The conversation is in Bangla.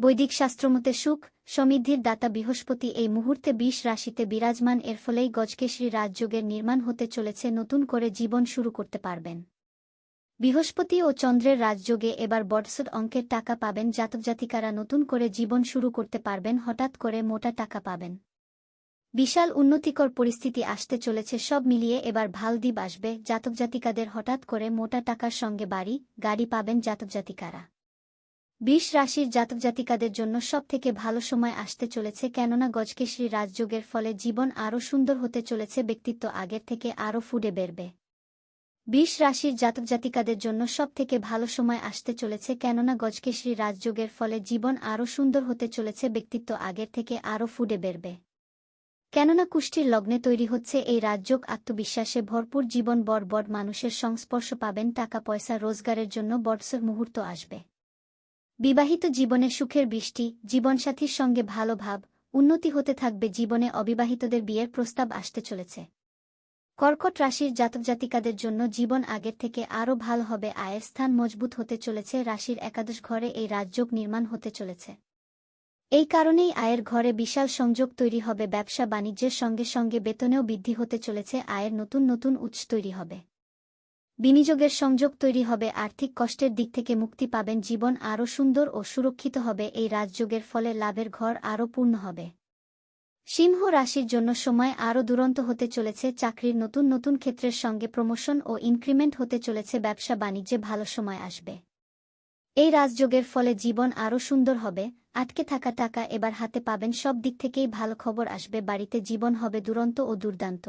বৈদিক শাস্ত্রমতে সুখ সমৃদ্ধির দাতা বৃহস্পতি এই মুহূর্তে বিষ রাশিতে বিরাজমান, এর ফলেই গজকেশরী রাজযোগের নির্মাণ হতে চলেছে, নতুন করে জীবন শুরু করতে পারবেন। বৃহস্পতি ও চন্দ্রের রাজযোগে এবার বটসট অঙ্কের টাকা পাবেন জাতকজাতিকারা নতুন করে জীবন শুরু করতে পারবেন, হঠাৎ করে মোটা টাকা পাবেন। বিশাল উন্নতিকর পরিস্থিতি আসতে চলেছে, সব মিলিয়ে এবার ভালো দ্বীপ আসবে জাতকজাতিকাদের হঠাৎ করে মোটা টাকার সঙ্গে বাড়ি, গাড়ি পাবেন জাতকজাতিকারা বিশ রাশির জাতকজাতিকাদের জন্য সব থেকে ভালো সময় আসতে চলেছে কেননা গজকেশরী রাজযোগের ফলে জীবন আরও সুন্দর হতে চলেছে, ব্যক্তিত্ব আগের থেকে আরও ফুডে বেরবে বিশ রাশির জাতকজাতিকাদের জন্য সব থেকে ভালো সময় আসতে চলেছে কেননা গজকেশরী রাজযোগের ফলে জীবন আরও সুন্দর হতে চলেছে, ব্যক্তিত্ব আগের থেকে আরও ফুডে বেরবে কেননা কুষ্টির লগ্নে তৈরি হচ্ছে এই রাজযোগ, আত্মবিশ্বাসে ভরপুর জীবন, বড় বড় মানুষের সংস্পর্শ পাবেন টাকা পয়সা রোজগারের জন্য বর্ষর মুহূর্ত আসবে। বিবাহিত জীবনে সুখের বৃষ্টি, জীবনসাথীর সঙ্গে ভালো ভাব, উন্নতি হতে থাকবে জীবনে অবিবাহিতদের বিয়ের প্রস্তাব আসতে চলেছে। কর্কট রাশির জাতকজাতিকাদের জন্য জীবন আগের থেকে আরও ভালো হবে, আয়ের স্থান মজবুত হতে চলেছে, রাশির একাদশ ঘরে এই রাজযোগ নির্মাণ হতে চলেছে। এই কারণেই আয়ের ঘরে বিশাল সংযোগ তৈরি হবে, ব্যবসা বাণিজ্যের সঙ্গে সঙ্গে বেতনেও বৃদ্ধি হতে চলেছে, আয়ের নতুন নতুন উৎস তৈরি হবে। বিনিয়োগের সংযোগ তৈরি হবে, আর্থিক কষ্টের দিক থেকে মুক্তি পাবেন, জীবন আরও সুন্দর ও সুরক্ষিত হবে, এই রাজযোগের ফলে লাভের ঘর আরও পূর্ণ হবে। সিংহ রাশির জন্য সময় আরও দুরন্ত হতে চলেছে, চাকরির নতুন নতুন ক্ষেত্রের সঙ্গে প্রমোশন ও ইনক্রিমেন্ট হতে চলেছে, ব্যবসা বাণিজ্যে ভালো সময় আসবে। এই রাজযোগের ফলে জীবন আরও সুন্দর হবে, আটকে থাকা টাকা এবার হাতে পাবেন, সব দিক থেকেই ভালো খবর আসবে, বাড়িতে জীবন হবে দুরন্ত ও দুর্দান্ত।